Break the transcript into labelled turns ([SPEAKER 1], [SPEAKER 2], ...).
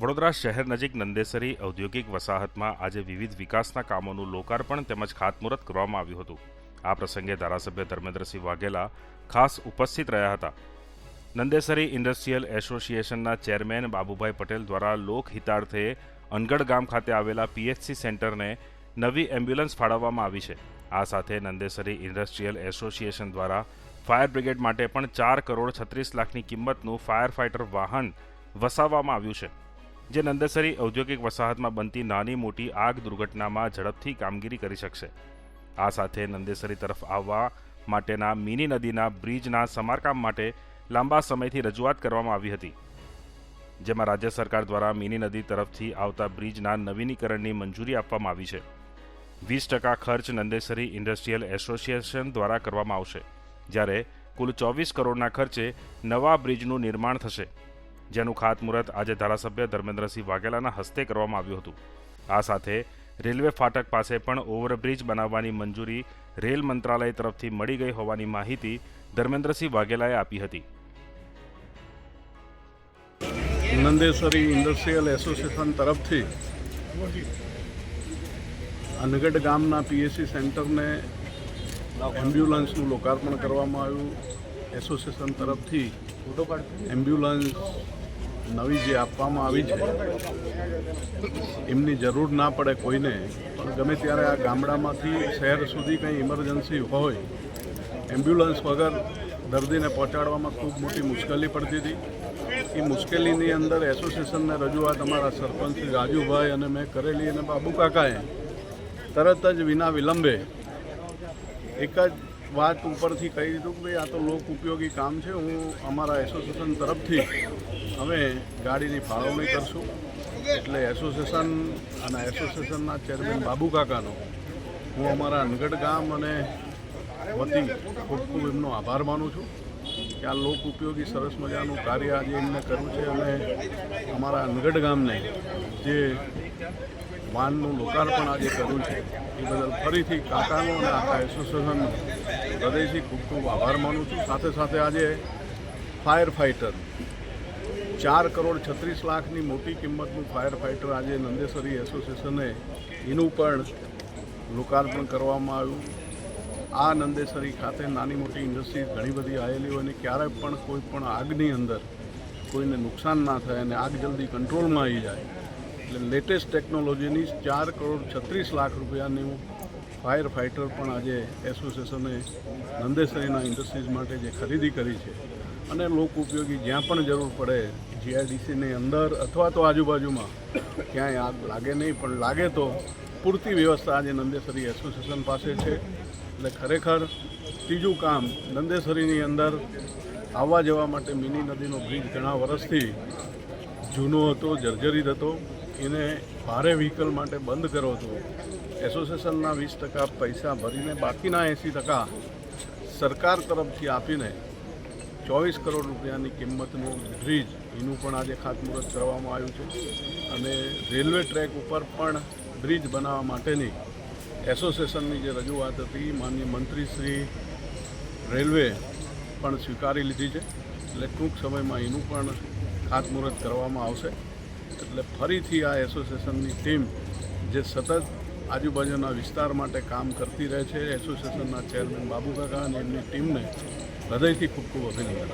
[SPEAKER 1] વડોદરા શહેર નજીક નંદેસરી ઔદ્યોગિક વસાહતમાં આજે વિવિધ વિકાસના કામોનું લોકાર્પણ તેમજ ખાતમુહૂર્ત કરવામાં આવ્યું હતું. આ પ્રસંગે ધારાસભ્ય ધર્મેન્દ્રસિંહ વાઘેલા ખાસ ઉપસ્થિત રહ્યા હતા. નંદેસરી ઇન્ડસ્ટ્રીયલ એસોસિએશનના ચેરમેન બાબુભાઈ પટેલ દ્વારા લોકહિતાર્થે અનગઢ ગામ ખાતે આવેલા પીએચસી સેન્ટરને નવી એમ્બ્યુલન્સ ફાળવવામાં આવી છે. આ સાથે નંદેસરી ઇન્ડસ્ટ્રીયલ એસોસિએશન દ્વારા ફાયર બ્રિગેડ માટે પણ ચાર કરોડ છત્રીસ લાખની કિંમતનું ફાયર ફાઇટર વાહન વસાવવામાં આવ્યું છે. જે નંદેસરી ઔદ્યોગિક વસાહતમાં બનતી નાની મોટી આગ દુર્ઘટનામાં ઝડપથી કામગીરી કરી શકશે. આ સાથે નંદેસરી તરફ આવવા માટેના મિની નદીના બ્રિજના સમારકામ માટે લાંબા સમયથી રજૂઆત કરવામાં આવી હતી. જેમાં રાજ્ય સરકાર દ્વારા મિની નદી તરફથી આવતા બ્રિજના નવીનીકરણની મંજૂરી આપવામાં આવી છે. વીસ ટકા ખર્ચ નંદેસરી ઇન્ડસ્ટ્રીયલ એસોસિએશન દ્વારા કરવામાં આવશે, જ્યારે કુલ ચોવીસ કરોડના ખર્ચે નવા બ્રિજનું નિર્માણ થશે. જેનું ખાતમુહૂર્ત આજે ધારાસભ્ય ધર્મેન્દ્રસિંહ વાઘેલાના હસ્તે કરવામાં આવ્યું હતું. આ સાથે રેલવે ફાટક પાસે પણ ઓવરબ્રિજ બનાવવાની મંજૂરી રેલ મંત્રાલય તરફથી મળી ગઈ હોવાની માહિતી ધર્મેન્દ્રસિંહ વાઘેલાએ આપી હતી.
[SPEAKER 2] નંદેશ્વરી ઇન્ડસ્ટ્રીયલ એસોસિએશન તરફથી અનગઢ ગામના પીએસસી સેન્ટરને એમ્બ્યુલન્સનું લોકાર્પણ કરવામાં આવ્યું. એસોસિએશન તરફથી એમ્બ્યુલન્સ નવી જે આપવામાં આવી છે, એમની જરૂર ના પડે કોઈને, પણ ગમે ત્યારે આ ગામડામાંથી શહેર સુધી કંઈ ઇમરજન્સી હોય એમ્બ્યુલન્સ વગર દર્દીને પહોંચાડવામાં ખૂબ મોટી મુશ્કેલી પડતી હતી. એ મુશ્કેલીની અંદર એસોસિએશનને રજૂઆત અમારા સરપંચ રાજુભાઈ અને મેં કરેલી અને બાબુ કાકાએ, તરત જ વિના વિલંબે એક જ વાત ઉપરથી કહી દીધું કે ભાઈ, આ તો લોક ઉપયોગી કામ છે, હું અમારા એસોસિએશન તરફથી અમે ગાડીની ફાળવણી કરશું. એટલે એસોસિએશન અને એસોસિએશનના ચેરમેન બાબુ કાકાનો હું અમારા અનગઢ ગામ અને વતી ખૂબ ખૂબ એમનો આભાર માનું છું કે આ લોક ઉપયોગી સરસ મજાનું કાર્ય આજે એમને કર્યું છે અને અમારા અનગઢ ગામને જે વાનનું લોકાર્પણ આજે કર્યું છે. એ બદલ ફરીથી કાકાનો અને આખા એસોસિએશનનો હૃદયથી ખૂબ ખૂબ આભાર માનું છું. સાથે સાથે આજે ફાયર ફાઇટર ચાર કરોડ છત્રીસ લાખની મોટી કિંમતનું ફાયર ફાઇટર આજે નંદેસરી એસોસિએશને એનું પણ લોકાર્પણ કરવામાં આવ્યું. આ નંદેસરી ખાતે નાની મોટી ઇન્ડસ્ટ્રી ઘણી બધી આવેલી હોય અને ક્યારેય પણ કોઈ પણ આગની અંદર કોઈને નુકસાન ના થાય અને આગ જલ્દી કંટ્રોલમાં આવી જાય એટલે લેટેસ્ટ ટેકનોલોજીની ચાર કરોડ છત્રીસ લાખ રૂપિયાનું ફાયર ફાઇટર પણ આજે એસોસિએશને નંદેસરીના ઇન્ડસ્ટ્રીઝ માટે જે ખરીદી કરી છે. અને લોક ઉપયોગી જ્યાં પણ જરૂર પડે જીઆઈડીસીની અંદર અથવા તો આજુબાજુમાં, ક્યાંય આગ લાગે નહીં, પણ લાગે તો પૂરતી વ્યવસ્થા આજે નંદેસરી એસોસિએશન પાસે છે. એટલે ખરેખર ત્રીજું કામ, નંદેસરીની અંદર આવવા જવા માટે મિની નદીનો બ્રિજ ઘણા વર્ષથી જૂનો હતો, જર્જરિત હતો. એને ભારે વ્હીકલ માટે બંધ કર્યો હતો. એસોસિએશનના વીસ ટકા પૈસા ભરીને બાકીના એંસી ટકા સરકાર તરફથી આપીને ચોવીસ કરોડ રૂપિયાની કિંમતનું બ્રિજ એનું પણ આજે ખાતમુહૂર્ત કરવામાં આવ્યું છે. અને રેલવે ટ્રેક ઉપર પણ બ્રિજ બનાવવા માટેની એસોસિએશનની જે રજૂઆત હતી, માનનીય મંત્રી શ્રી રેલવે પણ સ્વીકારી લીધી છે. એટલે ટૂંક સમયમાં એનું પણ ખાતમુહૂર્ત કરવામાં આવશે. એટલે ફરીથી આ એસોસિએશનની ટીમ જે સતત આજુબાજુના વિસ્તાર માટે કામ કરતી રહે છે, એસોસિએશનના ચેરમેન બાબુકાકા અને એમની ટીમને હૃદયથી ખૂબ ખૂબ અભિનંદન